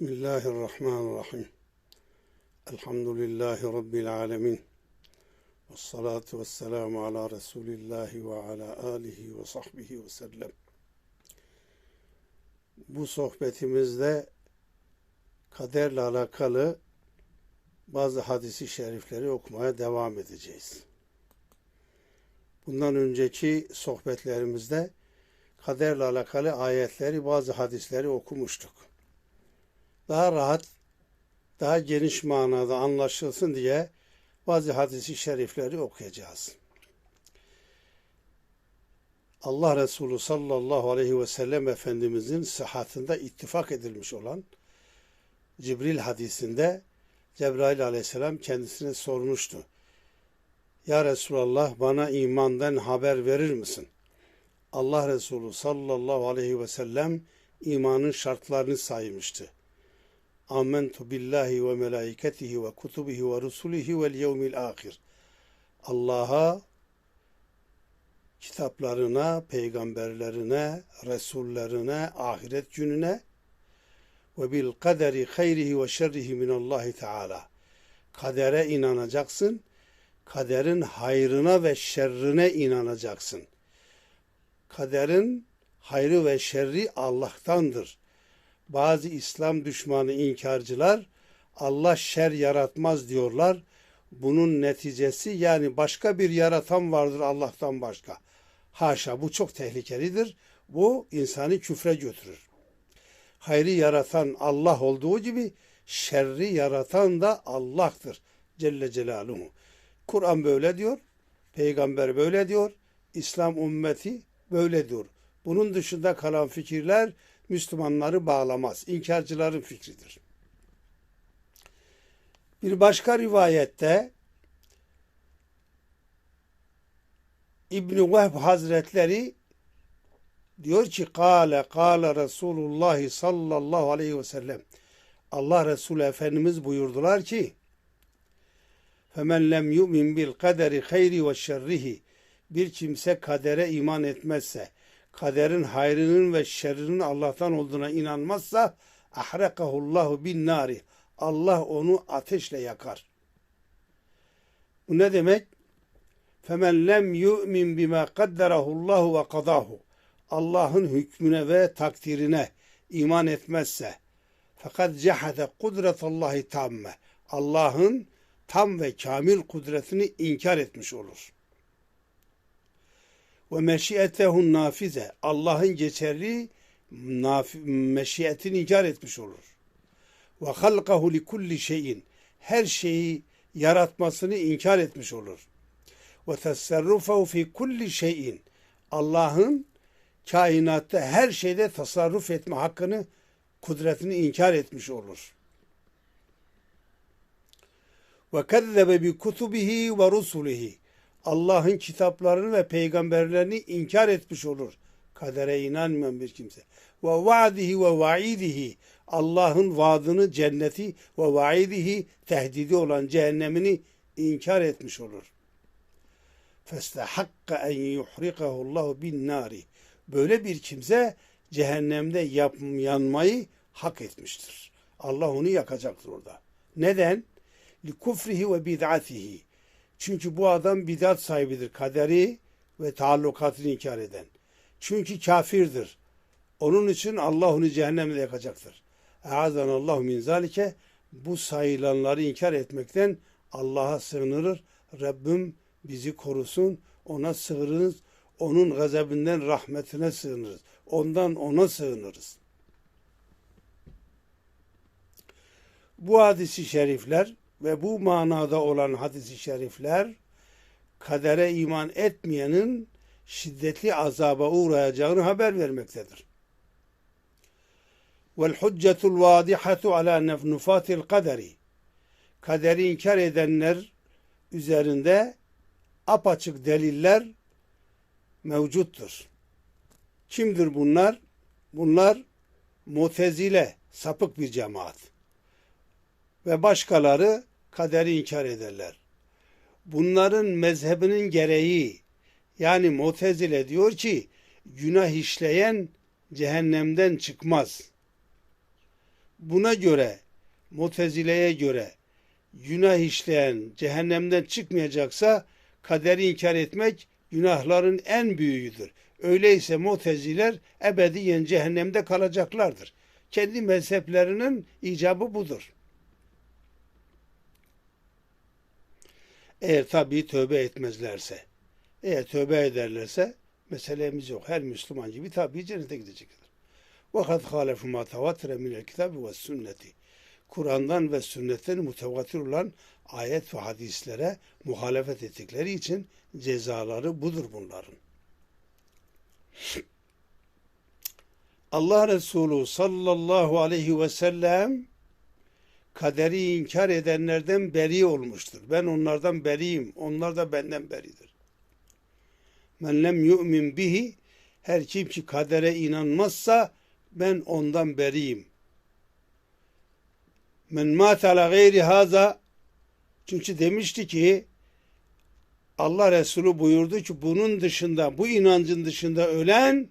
Bismillahirrahmanirrahim. Elhamdülillahi Rabbil alemin. Ve salatu ve selamu ala Resulillahi ve ala alihi ve sahbihi ve sellem. Bu sohbetimizde kaderle alakalı bazı hadisi şerifleri okumaya devam edeceğiz. Bundan önceki sohbetlerimizde kaderle alakalı ayetleri, bazı hadisleri okumuştuk. Daha rahat, daha geniş manada anlaşılsın diye bazı hadisi şerifleri okuyacağız. Allah Resulü sallallahu aleyhi ve sellem Efendimizin sıhhatinde ittifak edilmiş olan Cibril hadisinde Cebrail aleyhisselam kendisine sormuştu. Ya Resulallah bana imandan haber verir misin? Allah Resulü sallallahu aleyhi ve sellem imanın şartlarını saymıştı. Amentu billahi ve melaiketihi ve kutubihi ve rusulihi vel yevmil ahir. Allah'a, kitaplarına, peygamberlerine, resullerine, ahiret gününe ve bil kaderi hayrihi ve şerrihi minallahi teala. Kadere inanacaksın, kaderin hayrına ve şerrine inanacaksın. Kaderin hayrı ve şerri Allah'tandır. Bazı İslam düşmanı inkarcılar Allah şer yaratmaz diyorlar. Bunun neticesi yani başka bir yaratan vardır Allah'tan başka. Haşa bu çok tehlikelidir. Bu insanı küfre götürür. Hayrı yaratan Allah olduğu gibi şerri yaratan da Allah'tır. Celle Celaluhu. Kur'an böyle diyor. Peygamber böyle diyor. İslam ümmeti böyle diyor. Bunun dışında kalan fikirler Müslümanları bağlamaz. İnkarcıların fikridir. Bir başka rivayette İbn-i Vehb Hazretleri diyor ki Kale kale Resulullah sallallahu aleyhi ve sellem Allah Resulü Efendimiz buyurdular ki Femen lem yu'min bil kaderi hayri ve şerrihi bir kimse kadere iman etmezse kaderin hayrının ve şerrinin Allah'tan olduğuna inanmazsa ahrakahullahu bin nari Allah onu ateşle yakar. Bu ne demek? Femen lem yu'min bima kadderahullahu ve kadahu. Allah'ın hükmüne ve takdirine iman etmezse fakat cehade kudretallahi tamme. Allah'ın tam ve kamil kudretini inkar etmiş olur. Ve meşiyetehun nafize. Allah'ın geçerli meşiyetini inkar etmiş olur. Ve halkahu li kulli şeyin. Her şeyi yaratmasını inkar etmiş olur. Ve tasarrufahu fi kulli şeyin. Allah'ın kainatta her şeyde tasarruf etme hakkını, kudretini inkar etmiş olur. Ve kezzebe bi kutubihi ve rusulihi. Allah'ın kitaplarını ve peygamberlerini inkar etmiş olur. Kadere inanmayan bir kimse. Ve vaadihi ve vaidihi. Allah'ın vaadını cenneti ve vaidihi tehdidi olan cehennemini inkar etmiş olur. Festahakka en yuhrikahu Allahu bin nari. Böyle bir kimse cehennemde yap, yanmayı hak etmiştir. Allah onu yakacaktır orada. Neden? Li kufrihi ve bid'atihi. Çünkü bu adam bidat sahibidir. Kaderi ve taallukatını inkar eden. Çünkü kafirdir. Onun için Allah onu cehennemde yakacaktır. Eazan Allah min zalike bu sayılanları inkar etmekten Allah'a sığınırır. Rabbim bizi korusun. Ona sığınırız. Onun gazebinden rahmetine sığınırız. Ondan ona sığınırız. Bu hadisi şerifler ve bu manada olan hadisi şerifler kadere iman etmeyenin şiddetli azaba uğrayacağını haber vermektedir. Vel hüccetul vadihatu ala nufatil kaderi kaderi inkar edenler üzerinde apaçık deliller mevcuttur. Kimdir bunlar? Bunlar mutezile, sapık bir cemaat. Ve başkaları kaderi inkar ederler. Bunların mezhebinin gereği yani mutezile diyor ki günah işleyen cehennemden çıkmaz. Buna göre Mutezile'ye göre günah işleyen cehennemden çıkmayacaksa kaderi inkar etmek günahların en büyüğüdür. Öyleyse Muteziler ebediyen cehennemde kalacaklardır. Kendi mezheplerinin icabı budur. Eğer tabii tövbe etmezlerse. Eğer tövbe ederlerse meselemiz yok. Her Müslüman gibi tabii cennete gidecekler. وَقَدْ خَالَفُ مَا تَوَاتِرَ مِنَ الْكِتَابِ وَالسُنَّةِ Kur'an'dan ve sünnetten mutevatir olan ayet ve hadislere muhalefet ettikleri için cezaları budur bunların. Allah Resulü sallallahu aleyhi ve sellem kaderi inkar edenlerden beri olmuştur. Ben onlardan beriyim. Onlar da benden beridir. Men lem yu'min bihi her kim ki kadere inanmazsa ben ondan beriyim. Men mat ala gayri haza çünkü demişti ki Allah Resulü buyurdu ki bunun dışında, bu inancın dışında ölen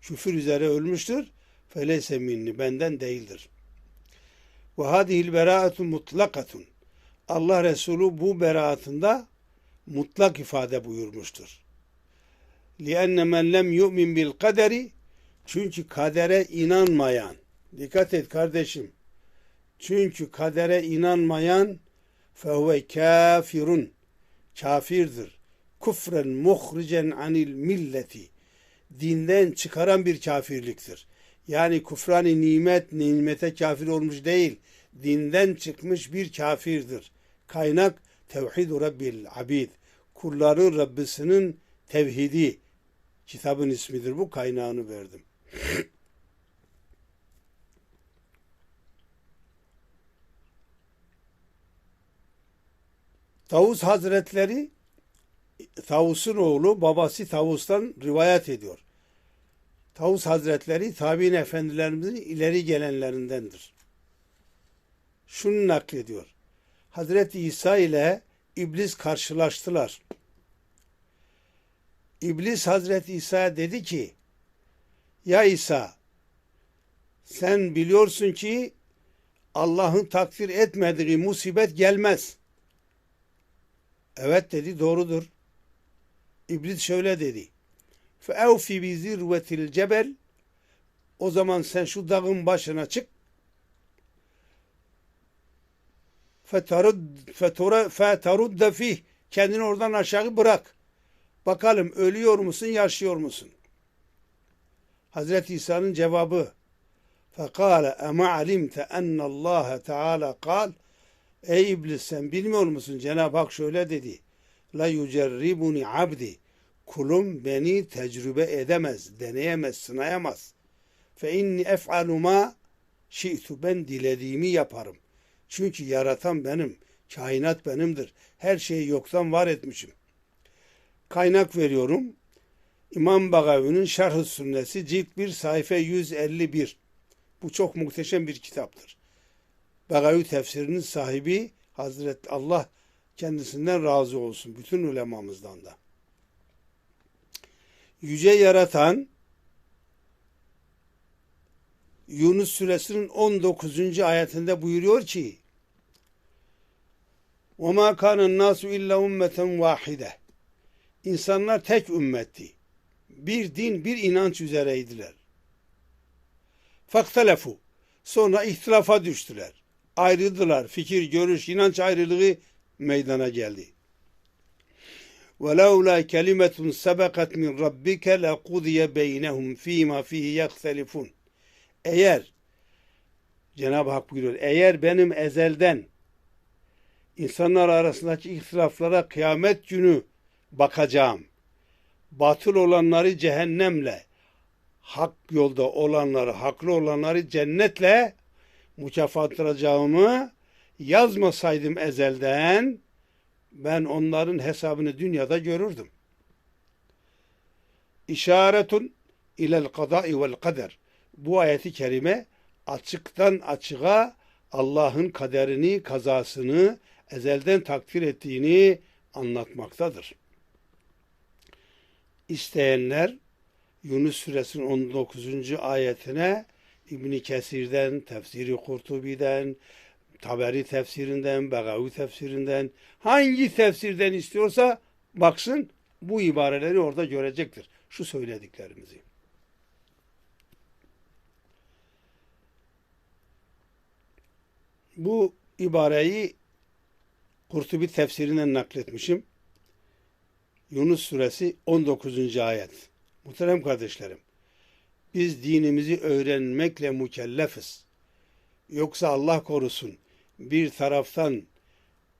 küfür üzere ölmüştür. Feleyse minni, benden değildir. Ve hadihil beraatu mutlakatun. Allah Resulü bu beraatında mutlak ifade buyurmuştur. لِأَنَّ مَنْ لَمْ يُؤْمِنْ بِالْقَدَرِ Çünkü kadere inanmayan, dikkat et kardeşim, çünkü kadere inanmayan فَهُوَ kafirun kafirdir. Kufren muhricen anil milleti dinden çıkaran bir kafirliktir. Yani kufrani nimet, nimete kafir olmuş değil, dinden çıkmış bir kafirdir. Kaynak Tevhid Rabbil Abid. Kulların Rabbisinin tevhidi. Kitabın ismidir bu, kaynağını verdim. Tavus Hazretleri Tavus'un oğlu babası Tavus'tan rivayet ediyor. Tavus Hazretleri tabi'in efendilerimizin ileri gelenlerindendir. Şunu naklediyor. Hazreti İsa ile İblis karşılaştılar. İblis Hazreti İsa'ya dedi ki, Ya İsa, sen biliyorsun ki Allah'ın takdir etmediği musibet gelmez. Evet dedi, doğrudur. İblis şöyle dedi. فَاَوْفِ بِزِرْوَةِ الْجَبَلِ O zaman sen şu dağın başına çık. فَتَرُدَّ فِيهِ Kendini oradan aşağı bırak. Bakalım ölüyor musun, yaşıyor musun? Hazreti İsa'nın cevabı فَقَالَ اَمَا عَلِمْتَ اَنَّ اللّٰهَ تَعَالَى قال Ey iblis sen bilmiyor musun? Cenab-ı Hak şöyle dedi. La yucerribuni abdi. Kulum beni tecrübe edemez, deneyemez, sınayamaz. Fe inni ef'alu ma şi'tu. Ben dilediğimi yaparım. Çünkü yaratan benim, kainat benimdir. Her şeyi yoktan var etmişim. Kaynak veriyorum. İmam Bagavi'nin Şerh-ı Sünnesi cilt 1 sayfa 151. Bu çok muhteşem bir kitaptır. Bagavi tefsirinin sahibi Hazret Allah kendisinden razı olsun. Bütün ulemamızdan da Yüce yaratan Yunus suresinin 19. ayetinde buyuruyor ki وَمَا كَانَ النَّاسُ اِلَّا اُمَّةً وَاحِدَةً İnsanlar tek ümmetti. Bir din, bir inanç üzereydiler. Faktelefu. Sonra ihtilafa düştüler. Ayrıldılar. Fikir, görüş, inanç ayrılığı meydana geldi. وَلَوْلَا كَلِمَةٌ سَبَقَتْ مِنْ رَبِّكَ لَقُضِيَ بَيْنَهُمْ ف۪ي مَا ف۪يهِ يَخْتَلِفُونَ Eğer Cenab-ı Hak buyuruyor, eğer benim ezelden insanlar arasındaki ihtilaflara kıyamet günü bakacağım. Batıl olanları cehennemle, hak yolda olanları, haklı olanları cennetle mükafatlandıracağımı yazmasaydım ezelden ben onların hesabını dünyada görürdüm. İşaretun ilel kadai vel kader. Bu ayeti kerime açıktan açığa Allah'ın kaderini, kazasını ezelden takdir ettiğini anlatmaktadır. İsteyenler Yunus suresinin 19. ayetine İbni Kesir'den, Tefsiri Kurtubi'den, Taberi tefsirinden, Begavi tefsirinden, hangi tefsirden istiyorsa baksın bu ibareleri orada görecektir. Şu söylediklerimizi. Bu ibareyi Kurtubi tefsirinden nakletmişim. Yunus suresi 19. ayet. Muhterem kardeşlerim, biz dinimizi öğrenmekle mükellefiz. Yoksa Allah korusun bir taraftan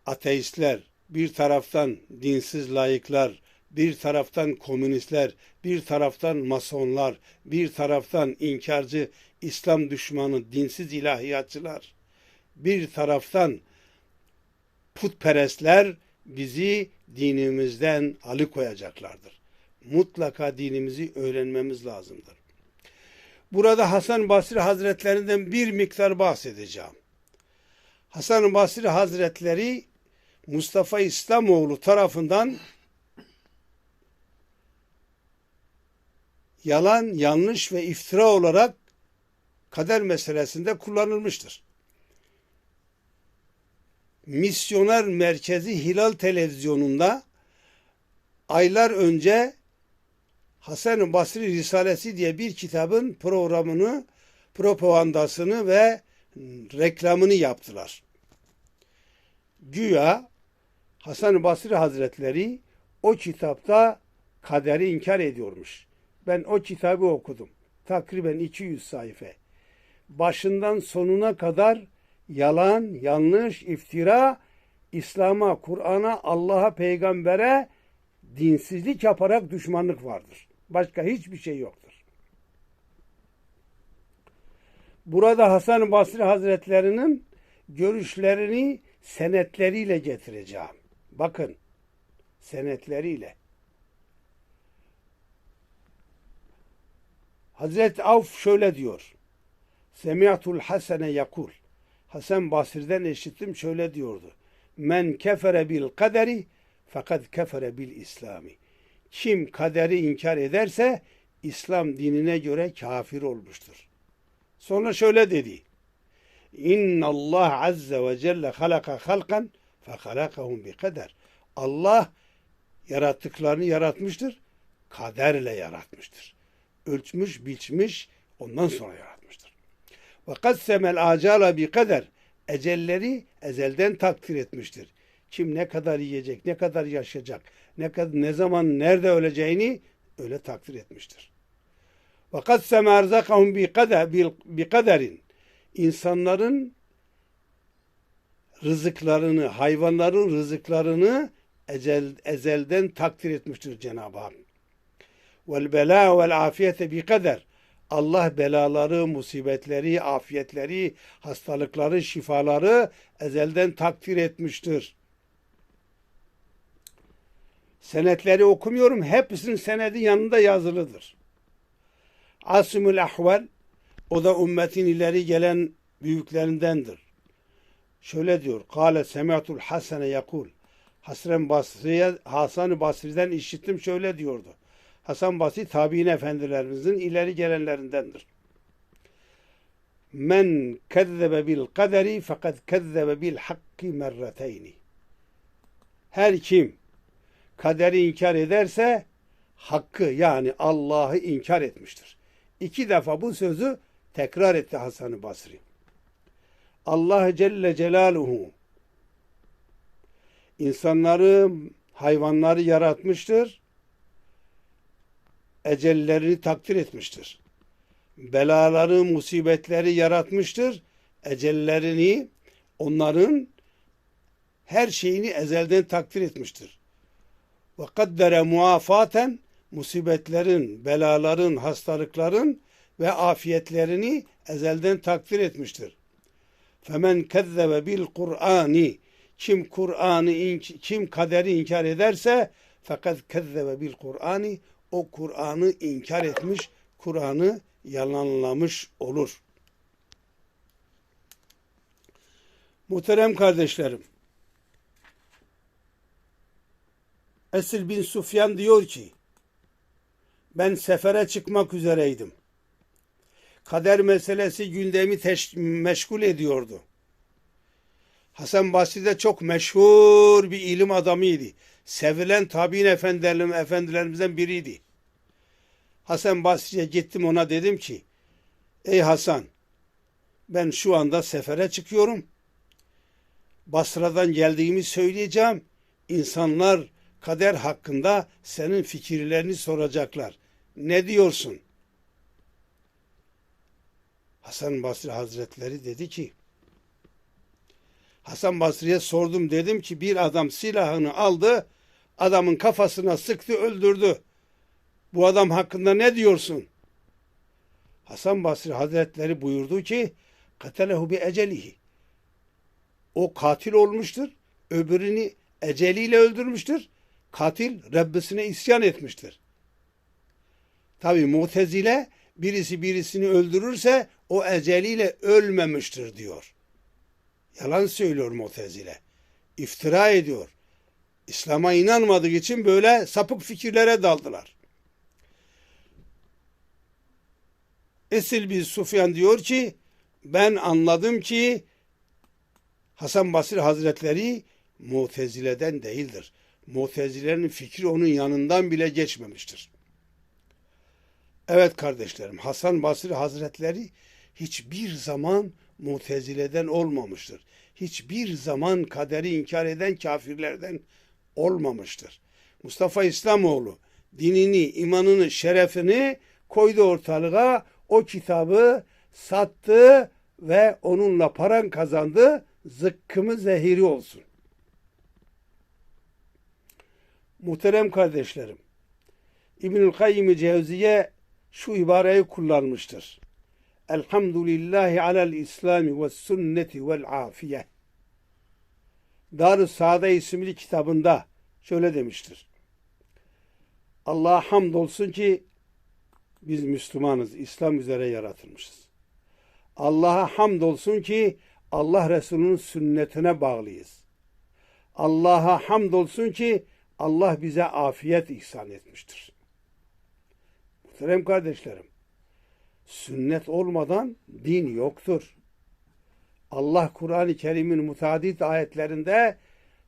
ateistler, bir taraftan dinsiz layıklar, bir taraftan komünistler, bir taraftan masonlar, bir taraftan inkarcı, İslam düşmanı, dinsiz ilahiyatçılar, bir taraftan putperestler bizi dinimizden alıkoyacaklardır. Mutlaka dinimizi öğrenmemiz lazımdır. Burada Hasan Basri Hazretlerinden bir miktar bahsedeceğim. Hasan Basri Hazretleri Mustafa İslamoğlu tarafından yalan, yanlış ve iftira olarak kader meselesinde kullanılmıştır. Misyoner Merkezi Hilal Televizyonu'nda aylar önce Hasan Basri Risalesi diye bir kitabın programını, propagandasını ve reklamını yaptılar. Güya Hasan Basri Hazretleri o kitapta kaderi inkar ediyormuş. Ben o kitabı okudum. Takriben 200 sayfa. Başından sonuna kadar yalan, yanlış, iftira, İslam'a, Kur'an'a, Allah'a, peygambere dinsizlik yaparak düşmanlık vardır. Başka hiçbir şey yoktur. Burada Hasan Basri Hazretlerinin görüşlerini senetleriyle getireceğim. Bakın, senetleriyle. Hazreti Avf şöyle diyor. Semi'atul Hasene yakul. Hasan Basri'den eşittim şöyle diyordu. Men kefere bil kaderi fakat kefere bil İslami. Kim kaderi inkar ederse İslam dinine göre kafir olmuştur. Sonra şöyle dedi. İnna Allah azze ve celle halaka halkan fe halakahum bi kader. Allah yarattıklarını yaratmıştır. Kaderle yaratmıştır. Ölçmüş, biçmiş, ondan sonra yaratmıştır. Ve kassemel acala bi kader. Ecelleri ezelden takdir etmiştir. Kim ne kadar yiyecek, ne kadar yaşayacak, ne kadar ne zaman nerede öleceğini öyle takdir etmiştir. Ve kasseme erzakahum bi kader bi kaderin. İnsanların rızıklarını, hayvanların rızıklarını ecel, ezelden takdir etmiştir Cenab-ı Hak. Vel bela vel afiyete bi kader. Allah belaları, musibetleri, afiyetleri, hastalıkları, şifaları ezelden takdir etmiştir. Senetleri okumuyorum. Hepsinin senedi yanında yazılıdır. Asimül Ahval o da ümmetin ileri gelen büyüklerindendir. Şöyle diyor. Kale semi'tul hasene yakul. Hasan Basri'ye Hasan Basri'den işittim şöyle diyordu. Hasan Basri tabi'in efendilerimizin ileri gelenlerindendir. Men kezzebe bil kaderi fakat kezzebe bil hakki merreteyni. Her kim kaderi inkar ederse hakkı yani Allah'ı inkar etmiştir. İki defa bu sözü tekrar etti Hasan-ı Basri. Allah Celle Celaluhu insanları, hayvanları yaratmıştır. Ecellerini takdir etmiştir. Belaları, musibetleri yaratmıştır. Ecellerini, onların her şeyini ezelden takdir etmiştir. Ve kaddere muafaten musibetlerin, belaların, hastalıkların ve afiyetlerini ezelden takdir etmiştir. Femen kezzebe bil Kur'ani kim Kur'an'ı kim kaderi inkar ederse fakat kezzebe bil Kur'ani o Kur'an'ı inkar etmiş, Kur'an'ı yalanlamış olur. Muhterem kardeşlerim, Esil bin Sufyan diyor ki, ben sefere çıkmak üzereydim. Kader meselesi gündemi meşgul ediyordu. Hasan Basri de çok meşhur bir ilim adamıydı. Sevilen tabi'in efendilerim, efendilerimizden biriydi. Hasan Basri'ye gittim ona dedim ki Ey Hasan ben şu anda sefere çıkıyorum. Basra'dan geldiğimi söyleyeceğim. İnsanlar kader hakkında senin fikirlerini soracaklar. Ne diyorsun? Hasan Basri Hazretleri dedi ki Hasan Basri'ye sordum dedim ki bir adam silahını aldı adamın kafasına sıktı öldürdü. Bu adam hakkında ne diyorsun? Hasan Basri Hazretleri buyurdu ki katalehu bi ecelihi. O katil olmuştur. Öbürünü eceliyle öldürmüştür. Katil Rabbisine isyan etmiştir. Tabi mutezile birisi birisini öldürürse o eceliyle ölmemiştir diyor. Yalan söylüyor mutezile. İftira ediyor. İslam'a inanmadığı için böyle sapık fikirlere daldılar. Esil bir Sufyan diyor ki ben anladım ki Hasan Basri Hazretleri Mutezile'den değildir. Mutezilerin fikri onun yanından bile geçmemiştir. Evet kardeşlerim Hasan Basri Hazretleri hiçbir zaman Mutezile'den olmamıştır. Hiçbir zaman kaderi inkar eden kafirlerden olmamıştır. Mustafa İslamoğlu dinini, imanını, şerefini koydu ortalığa, o kitabı sattı ve onunla paran kazandı, zıkkımı zehiri olsun. Muhterem kardeşlerim, İbnül Kayyim Cevziye şu ibareyi kullanmıştır. Elhamdülillahi alel İslami ve sünneti vel afiye. Dar-ı Saade isimli kitabında şöyle demiştir. Allah'a hamdolsun ki biz Müslümanız, İslam üzere yaratılmışız. Allah'a hamdolsun ki Allah Resulü'nün sünnetine bağlıyız. Allah'a hamdolsun ki Allah bize afiyet ihsan etmiştir. Muhterem kardeşlerim, sünnet olmadan din yoktur. Allah Kur'an-ı Kerim'in mutadit ayetlerinde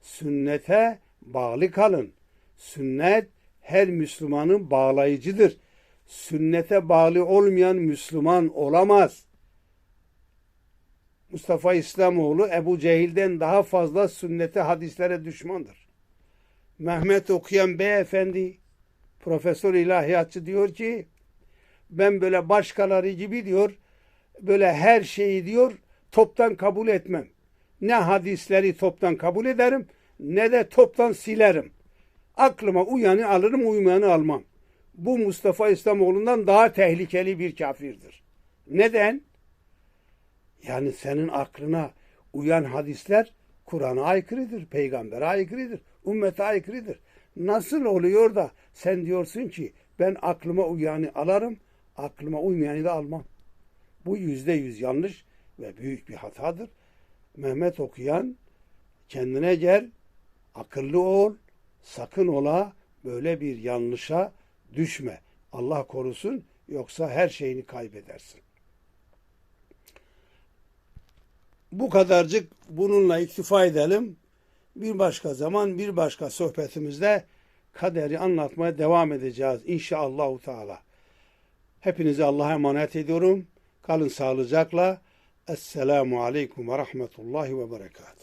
sünnete bağlı kalın. Sünnet her Müslümanın bağlayıcıdır. Sünnete bağlı olmayan Müslüman olamaz. Mustafa İslamoğlu Ebu Cehil'den daha fazla sünnete hadislere düşmandır. Mehmet okuyan beyefendi profesör ilahiyatçı diyor ki ben böyle başkaları gibi diyor böyle her şeyi diyor toptan kabul etmem. Ne hadisleri toptan kabul ederim ne de toptan silerim. Aklıma uyanı alırım uymayanı almam. Bu Mustafa İslamoğlu'ndan daha tehlikeli bir kafirdir. Neden? Yani senin aklına uyan hadisler Kur'an'a aykırıdır, peygambere aykırıdır, ümmete aykırıdır. Nasıl oluyor da sen diyorsun ki ben aklıma uyanı alarım, aklıma uymayanı da almam. Bu yüzde yüz yanlış ve büyük bir hatadır. Mehmet okuyan kendine gel, akıllı ol, sakın ola böyle bir yanlışa düşme. Allah korusun yoksa her şeyini kaybedersin. Bu kadarcık bununla iktifa edelim. Bir başka zaman bir başka sohbetimizde kaderi anlatmaya devam edeceğiz inşallah Teala. Hepinizi Allah'a emanet ediyorum. Kalın sağlıcakla. Esselamu Aleyküm ve Rahmetullahi ve Berekatuhu.